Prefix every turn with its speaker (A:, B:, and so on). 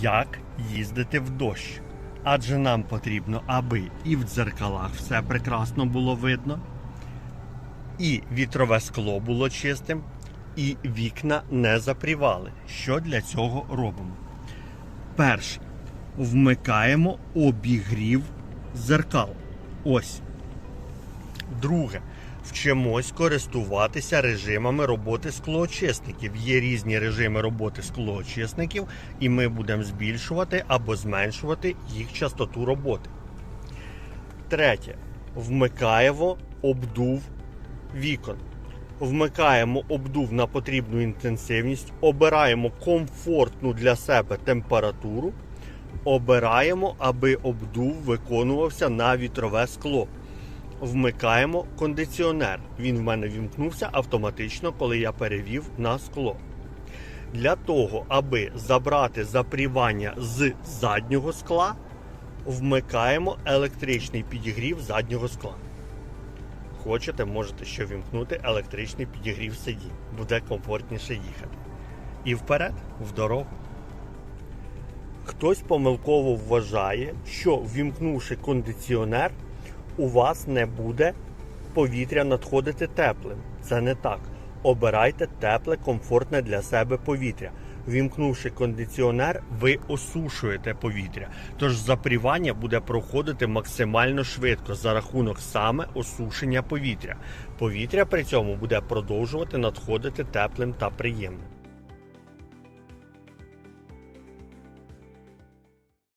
A: як їздити в дощ. Адже нам потрібно, аби і в дзеркалах все прекрасно було видно, і вітрове скло було чистим, і вікна не запрівали. Що для цього робимо? Перше, вмикаємо обігрів зеркал. Ось. Друге, вчимось користуватися режимами роботи склоочисників. Є різні режими роботи склоочисників, і ми будемо збільшувати або зменшувати їх частоту роботи. Третє. Вмикаємо обдув вікон. Вмикаємо обдув на потрібну інтенсивність, обираємо комфортну для себе температуру, обираємо, аби обдув виконувався на вітрове скло. Вмикаємо кондиціонер. Він в мене вімкнувся автоматично, коли я перевів на скло. Для того, аби забрати запрівання з заднього скла, вмикаємо електричний підігрів заднього скла. Хочете, можете ще вімкнути електричний підігрів сидінь. Буде комфортніше їхати. І вперед, в дорогу. Хтось помилково вважає, що вімкнувши кондиціонер, у вас не буде повітря надходити теплим. Це не так. Обирайте тепле, комфортне для себе повітря. Вімкнувши кондиціонер, ви осушуєте повітря. Тож запрівання буде проходити максимально швидко за рахунок саме осушення повітря. Повітря при цьому буде продовжувати надходити теплим та приємним.